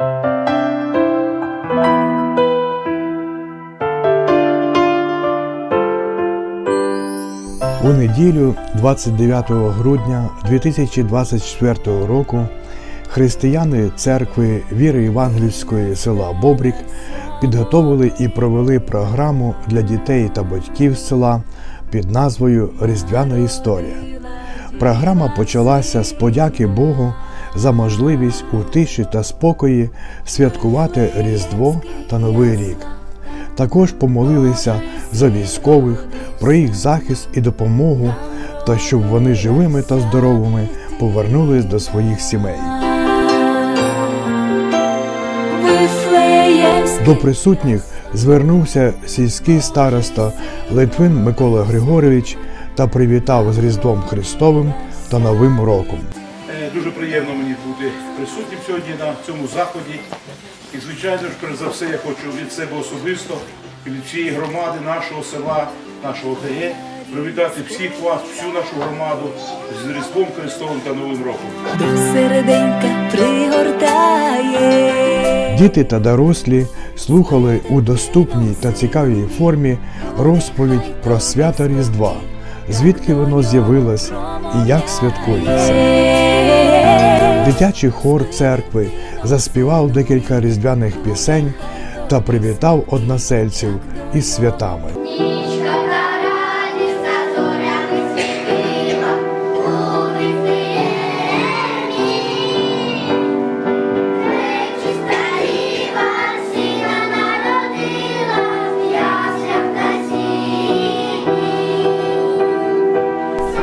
У неділю 29 грудня 2024 року християни церкви віри Євангельської села Бобрік підготовили і провели програму для дітей та батьків села під назвою Різдвяна історія. Програма почалася з подяки Богу за можливість у тиші та спокої святкувати Різдво та Новий рік. Також помолилися за військових, про їх захист і допомогу, та щоб вони живими та здоровими повернулись до своїх сімей. До присутніх звернувся сільський староста Литвин Микола Григорович та привітав з Різдвом Христовим та Новим роком. Дуже приємно мені бути присутнім сьогодні на цьому заході. І, звичайно ж, перш за все, я хочу від себе особисто і від всієї громади нашого села, нашого ОТГ, привітати всіх вас, всю нашу громаду з Різдвом Христовим та Новим роком. серденька пригортає. Діти та дорослі слухали у доступній та цікавій формі розповідь про свято Різдва, звідки воно з'явилось і як святкується. Дитячий хор церкви заспівав декілька різдвяних пісень та привітав односельців із святами.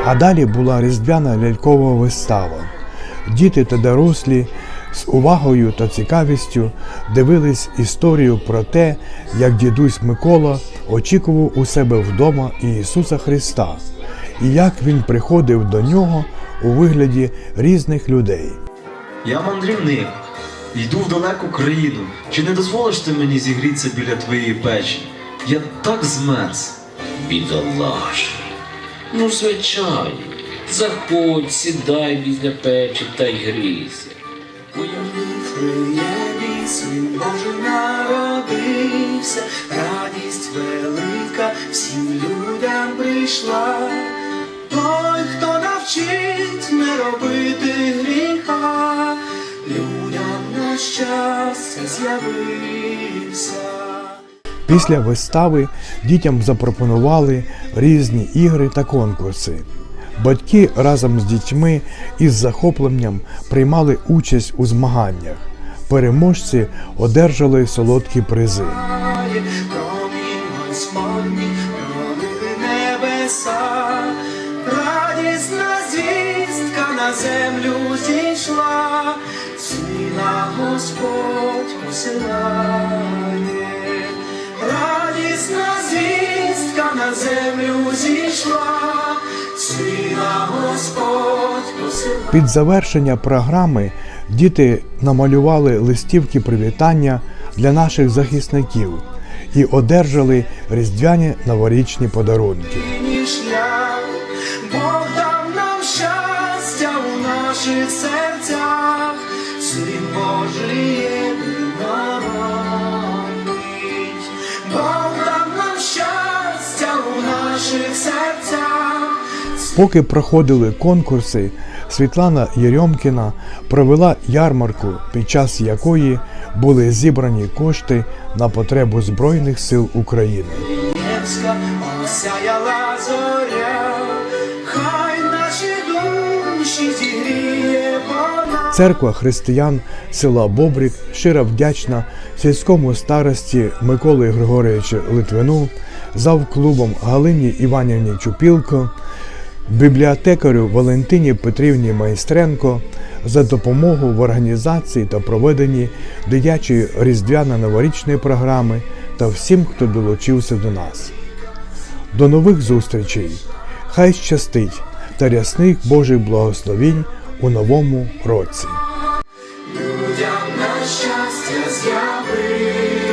А далі була різдвяна лялькова вистава. Діти та дорослі з увагою та цікавістю дивились історію про те, як дідусь Микола очікував у себе вдома Ісуса Христа, і як він приходив до нього у вигляді різних людей. Я мандрівник, йду в далеку країну. Чи не дозволиш ти мені зігрітися біля твоєї печі? Я так змерз. Бідолаш. Ну, звичайно. Заходь, сідай біля печі та й грійся. Вифлеємі син Божий народився, радість велика всім людям прийшла. Той, хто навчить не робити гріха, людям на щастя з'явився. Після вистави дітям запропонували різні ігри та конкурси. Батьки разом з дітьми із захопленням приймали участь у змаганнях. Переможці одержали солодкі призи. Радісна звістка на землю зійшла, сина Господь посилає, Під завершення програми діти намалювали листівки привітання для наших захисників і одержали різдвяні новорічні подарунки. Бог дав нам щастя у наших серцях, Божий наших серцях. Поки проходили конкурси, Світлана Єрьомкіна провела ярмарку, під час якої були зібрані кошти на потребу Збройних сил України. Церква християн села Бобрик щиро вдячна сільському старості Миколи Григоровичу Литвину, завклубом Галині Іванівні Чупілко, бібліотекарю Валентині Петрівні Майстренко за допомогу в організації та проведенні дитячої різдвяно-новорічної програми та всім, хто долучився до нас. До нових зустрічей! Хай щастить та рясних Божих благословінь у новому році! Людям на щастя з'явився.